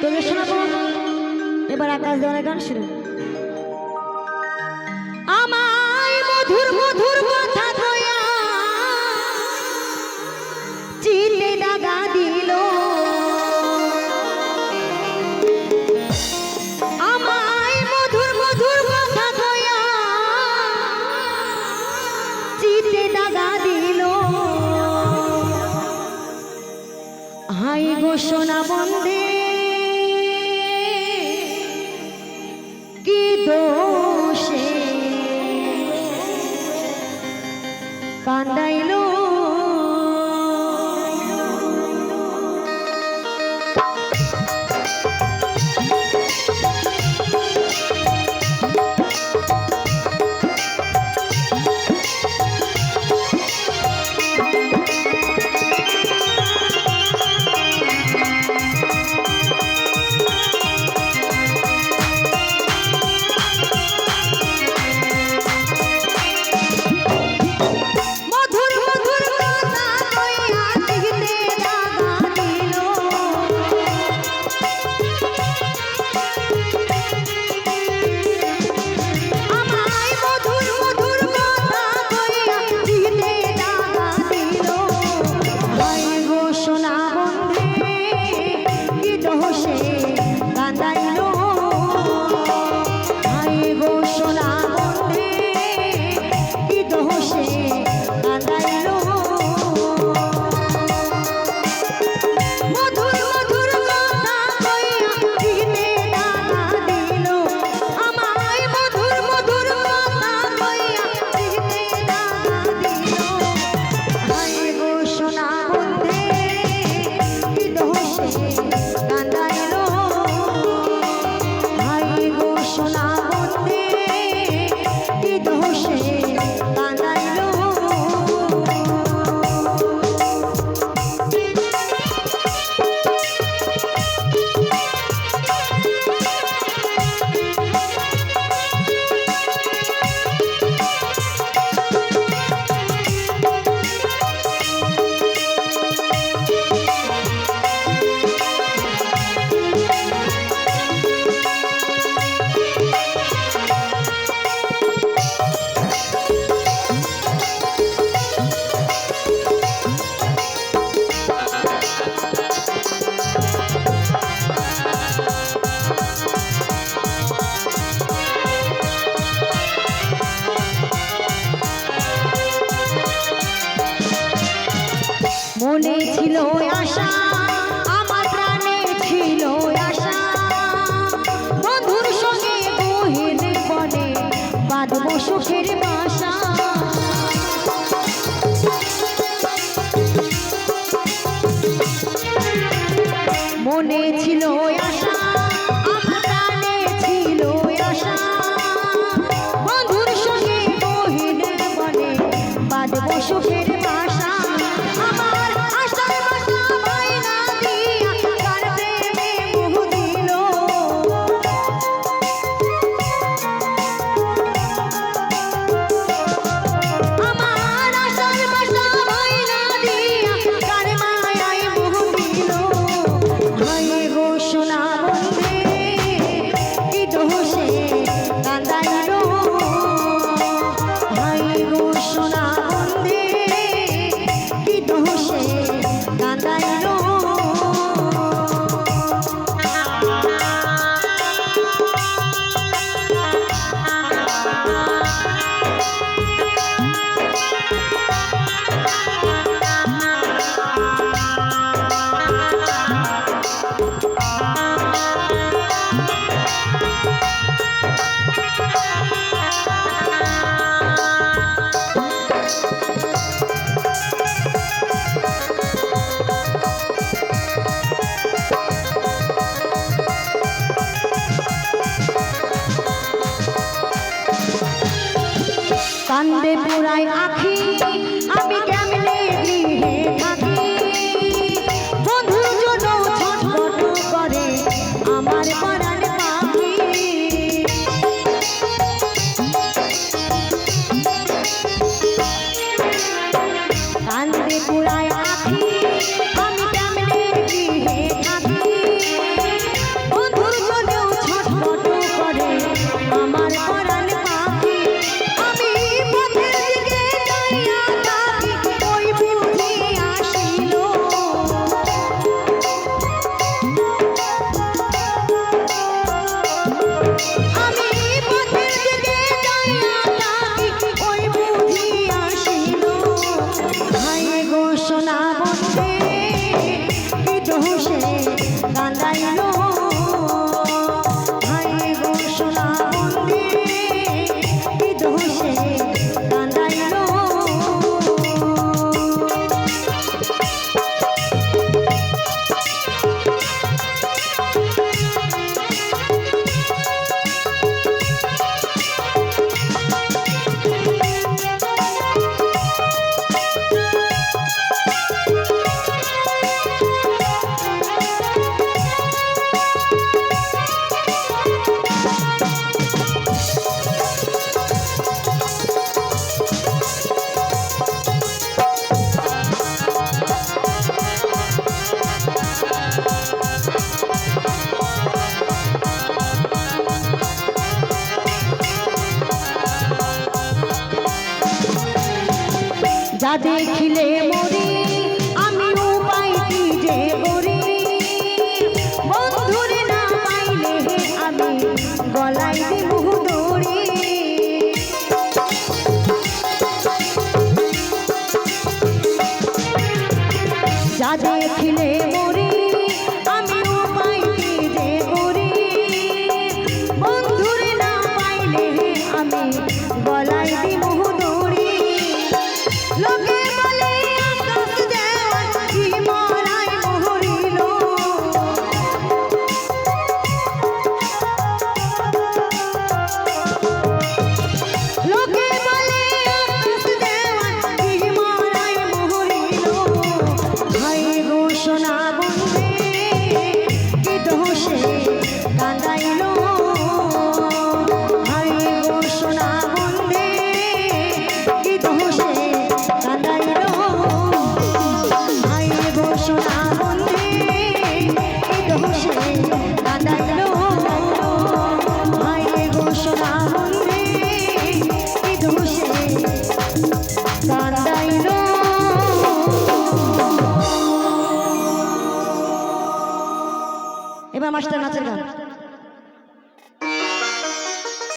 তোদের শোনাবো এবার আকাশ দেওয়ানের গান শুরু আমায় মধুর মধুর কথা ধয়া চিতে দাগা দিল। আমায় মধুর মধুর কথা ধয়া চিতে দাগা দিল। আই ঘোষণা বন্ধে। কি কান্দাইলো মনে ছিল আশা আমার প্রাণে ছিল আশা। বন্ধুর সঙ্গে বহির সুখের বাসা। মনে ছিল Oh. যা দেখিলে মরি আমি উপায় কি যে করি। বন্ধুরে না পাইলে আমি গলায় দেব যা দেখিলে মরি আমি উপায় কি যে করি। বন্ধুরে না পাইলে আমি গলায় দেব Look at